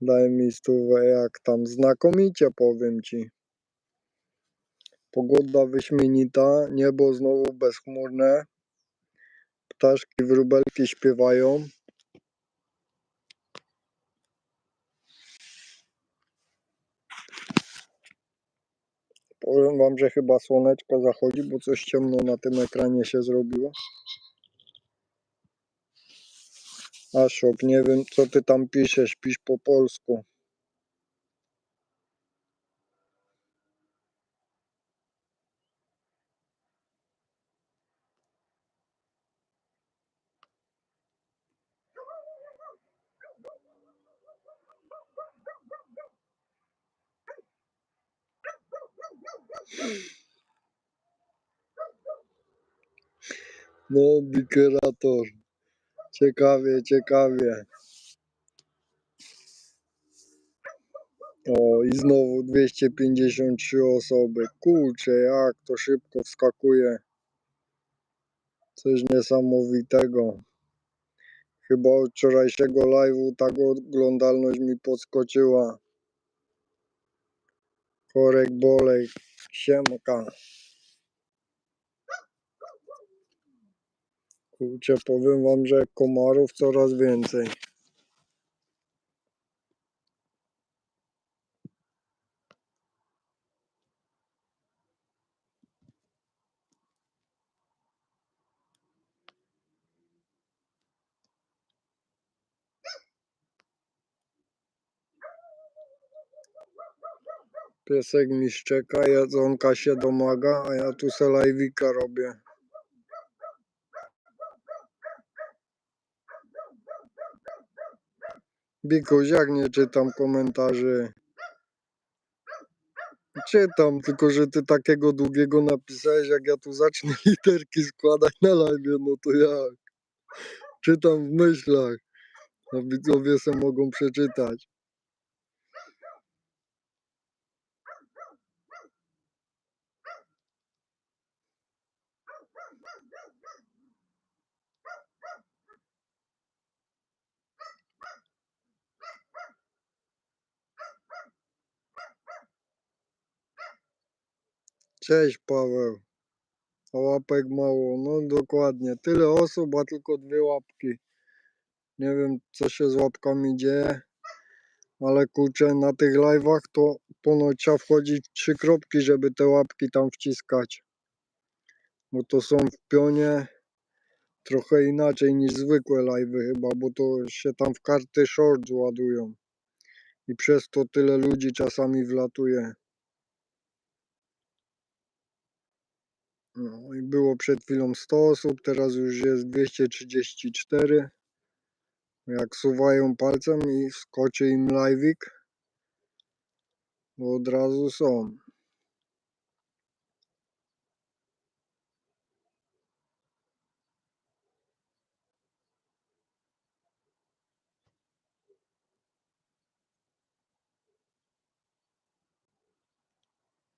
Daj mi stówę, jak tam znakomicie powiem ci. Pogoda wyśmienita, niebo znowu bezchmurne. Ptaszki, wróbelki śpiewają. Powiem wam, że chyba słoneczko zachodzi, bo coś ciemno na tym ekranie się zrobiło. Aszok, nie wiem co ty tam piszesz, pisz po polsku. No, bikerator. Ciekawie, ciekawie. O, i znowu 253 osoby. Kurczę, jak to szybko wskakuje. Coś niesamowitego. Chyba od wczorajszego live'u tak oglądalność mi podskoczyła. Korek Bolek, siemka. Kurczę, powiem wam, że komarów coraz więcej. Piesek mi szczeka, jedzonka się domaga, a ja tu se live'ika robię. Bikuś, jak nie czytam komentarzy? Czytam, tylko że ty takiego długiego napisałeś, jak ja tu zacznę literki składać na live, no to jak? Czytam w myślach, a widzowie se mogą przeczytać. Cześć Paweł. Łapek mało, no dokładnie. Tyle osób, a tylko dwie łapki. Nie wiem co się z łapkami dzieje, ale kurczę na tych live'ach to ponoć trzeba wchodzić trzy kropki, żeby te łapki tam wciskać. Bo to są w pionie trochę inaczej niż zwykłe live'y chyba, bo to się tam w karty short ładują. I przez to tyle ludzi czasami wlatuje. No było przed chwilą 100 osób, teraz już jest 234. Jak suwają palcem i skoczy im live'ik, to od razu są.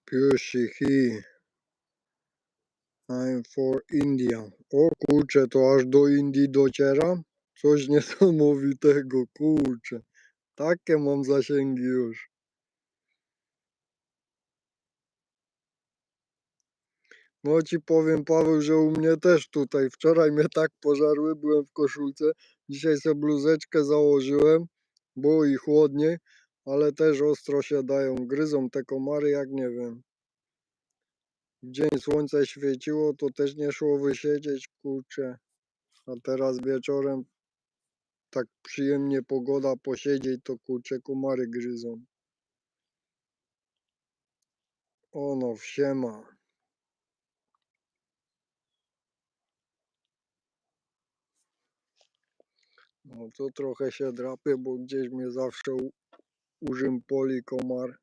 Piusi hi. I'm for India. O kurczę, to aż do Indii docieram? Coś niesamowitego, kurczę. Takie mam zasięgi już. No ci powiem Paweł, że u mnie też tutaj. Wczoraj mnie tak pożarły, byłem w koszulce. Dzisiaj sobie bluzeczkę założyłem, było i chłodniej, ale też ostro się dają. Gryzą te komary jak nie wiem. Dzień słońce świeciło, to też nie szło wysiedzieć, kurczę. A teraz wieczorem tak przyjemnie pogoda posiedzieć, to kurczę komary gryzą. Ono, siema. No to trochę się drapię, bo gdzieś mnie zawsze u- użympoli komar.